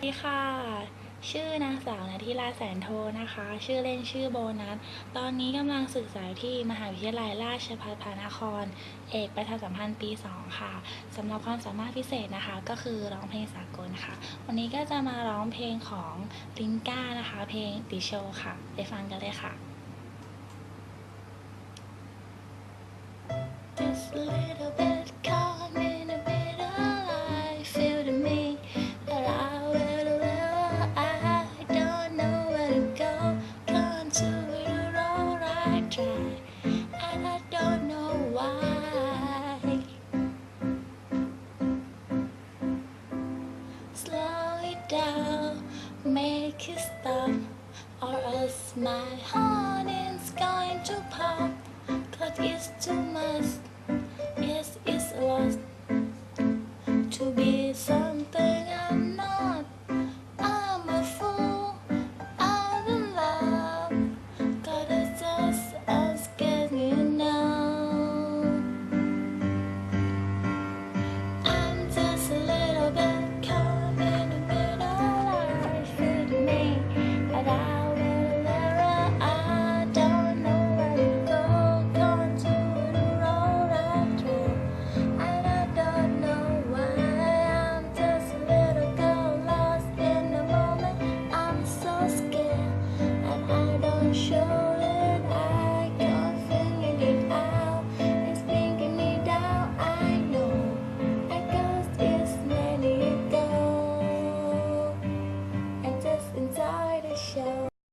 สวัสดีค่ะ ชื่อนางสาวนาทิลาแสนโทนะคะ ชื่อเล่นชื่อโบนัส ตอนนี้กำลังศึกษาที่มหาวิทยาลัยราชภัฏพระนคร เอกประชาสัมพันธ์ปี 2 ค่ะสำหรับความสามารถพิเศษนะคะ ก็คือร้องเพลงสากลค่ะ วันนี้ก็จะมาร้องเพลงของลิงก้านะคะ เพลงติโชค่ะ ไปฟังกันเลยค่ะ Slow it down, make it stop, or else my heart is going